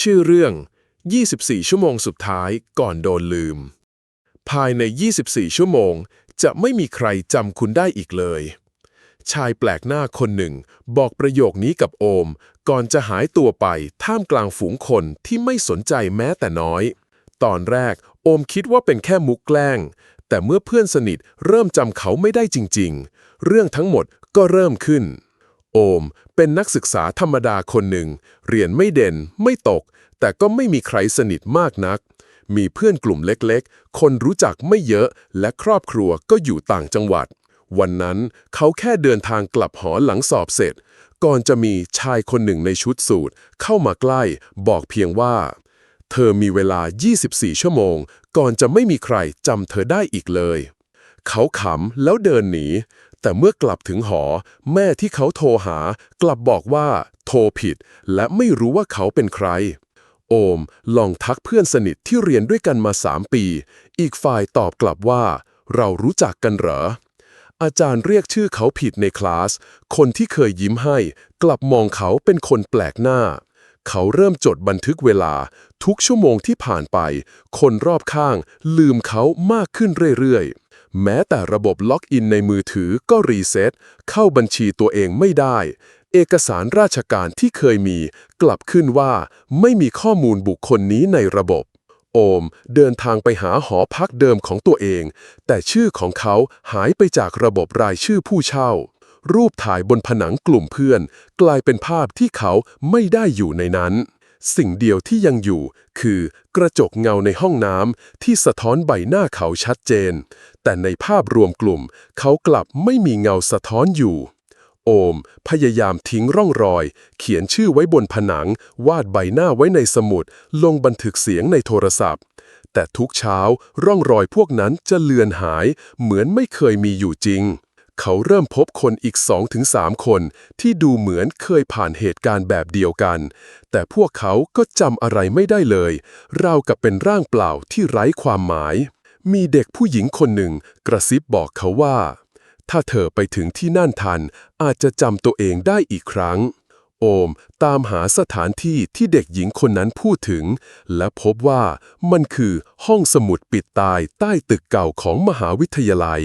ชื่อเรื่อง 24 ชั่วโมงสุดท้ายก่อนโดนลืม ภายใน 24 ชั่วโมง จะไม่มีใครจำคุณได้อีกเลย ชายแปลกหน้าคนหนึ่ง บอกประโยคนี้กับโอม ก่อนจะหายตัวไปท่ามกลางฝูงคนที่ไม่สนใจแม้แต่น้อย ตอนแรกโอมคิดว่าเป็นแค่มุกแกล้ง แต่เมื่อเพื่อนสนิทเริ่มจำเขาไม่ได้จริง ๆ เรื่องทั้งหมดก็เริ่มขึ้น โอม เป็นนักศึกษาธรรมดาคนหนึ่ง เรียนไม่เด่นไม่ตก แต่ก็ไม่มีใครสนิทมากนัก มีเพื่อนกลุ่มเล็กๆ คนรู้จักไม่เยอะ และครอบครัวก็อยู่ต่างจังหวัด วันนั้นเขาแค่เดินทางกลับหอหลังสอบเสร็จ ก่อนจะมีชายคนหนึ่งในชุดสูทเข้ามาใกล้ บอกเพียงว่า เธอมีเวลา 24 ชั่วโมง ก่อนจะไม่มีใครจำเธอได้อีกเลย เขาขำแล้วเดินหนี แต่เมื่อกลับถึงหอ แม่ที่เขาโทรหากลับบอกว่า โทรผิด และไม่รู้ว่าเขาเป็นใคร โอมลองทักเพื่อนสนิทที่เรียนด้วยกันมาสามปี อีกฝ่ายตอบกลับว่า เรารู้จักกันเหรอ อาจารย์เรียกชื่อเขาผิดในคลาส คนที่เคยยิ้มให้ กลับมองเขาเป็นคนแปลกหน้า เขาเริ่มจดบันทึกเวลา ทุกชั่วโมงที่ผ่านไป คนรอบข้าง ลืมเขามากขึ้นเรื่อยๆ แม้แต่ระบบล็อกอินในมือถือก็รีเซ็ตเข้าบัญชีตัวเองไม่ได้ เอกสารราชการที่เคยมี กลับขึ้นว่าไม่มีข้อมูลบุคคลนี้ในระบบ โอมเดินทางไปหาหอพักเดิมของตัวเอง แต่ชื่อของเขาหายไปจากระบบรายชื่อผู้เช่า รูปถ่ายบนผนังกลุ่มเพื่อน กลายเป็นภาพที่เขาไม่ได้อยู่ในนั้น สิ่งเดียวที่ยังอยู่ คือกระจกเงาในห้องน้ำที่สะท้อนใบหน้าเขาชัดเจน แต่ในภาพรวมกลุ่ม เขากลับไม่มีเงาสะท้อนอยู่ โอม พยายามทิ้งร่องรอย เขียนชื่อไว้บนผนัง วาดใบหน้าไว้ในสมุด ลงบันทึกเสียงในโทรศัพท์ แต่ทุกเช้าร่องรอยพวกนั้นจะเลือนหาย เหมือนไม่เคยมีอยู่จริง เขาเริ่มพบคนอีก 2-3 คนที่ดูเหมือนเคยผ่านเหตุการณ์แบบเดียวกัน แต่พวกเขาก็จำอะไรไม่ได้เลย ราวกับเป็นร่างเปล่าที่ไร้ความหมาย มีเด็กผู้หญิงคนหนึ่งกระซิบบอกเขาว่า ถ้าเธอไปถึงที่นั่นทัน อาจจะจำตัวเองได้อีกครั้ง โอมตามหาสถานที่ที่เด็กหญิงคนนั้นพูดถึง และพบว่ามันคือห้องสมุดปิดตายใต้ตึกเก่าของมหาวิทยาลัย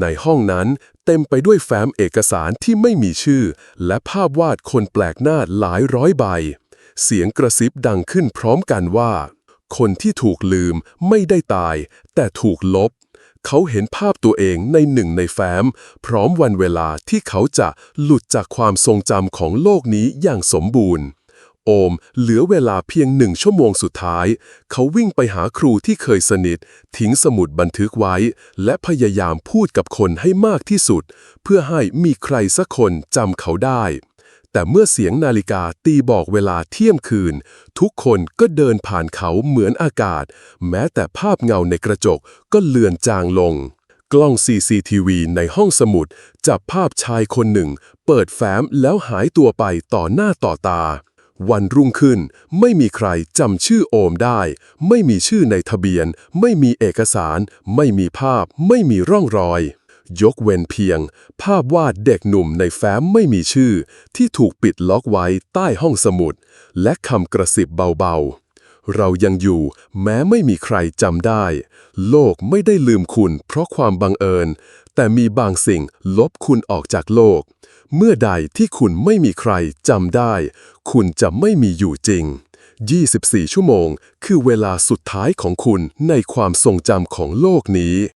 ในห้องนั้นเต็มไปด้วยแฟ้มเอกสารที่ไม่มีชื่อ และภาพวาดคนแปลกหน้าหลายร้อยใบ เสียงกระซิบดังขึ้นพร้อมกันว่า คนที่ถูกลืมไม่ได้ตาย แต่ถูกลบ เขาเห็นภาพตัวเองในหนึ่งในแฟ้ม พร้อมวันเวลาที่เขาจะหลุดจากความทรงจำของโลกนี้อย่างสมบูรณ์ โอม เหลือเวลาเพียงหนึ่งชั่วโมงสุดท้าย เขาวิ่งไปหาครูที่เคยสนิท ทิ้งสมุดบันทึกไว้ และพยายามพูดกับคนให้มากที่สุด เพื่อให้มีใครสักคนจำเขาได้ แต่เมื่อเสียงนาฬิกาตีบอกเวลาเที่ยงคืน ทุกคนก็เดินผ่านเขาเหมือนอากาศ แม้แต่ภาพเงาในกระจกก็เลือนจางลงกล้อง CCTV ในห้องสมุด จับภาพชายคนหนึ่ง เปิดแฟ้มแล้วหายตัวไปต่อหน้าต่อตา วันรุ่งขึ้น ไม่มีใครจำชื่อโอมได้ ไม่มีชื่อในทะเบียน ไม่มีเอกสาร ไม่มีภาพ ไม่มีร่องรอย ยกเว้นเพียง ภาพวาดเด็กหนุ่มในแฟ้มไม่มีชื่อ ที่ถูกปิดล็อกไว้ใต้ห้องสมุด และคำกระสิบเบาๆ เรายังอยู่ แม้ไม่มีใครจำได้ โลกไม่ได้ลืมคุณ เพราะความบังเอิญ แต่มีบางสิ่งลบคุณออกจากโลก เมื่อใดที่คุณไม่มีใครจำได้ คุณจะไม่มีอยู่จริง 24 ชั่วโมง คือเวลาสุดท้ายของคุณในความทรงจำของโลกนี้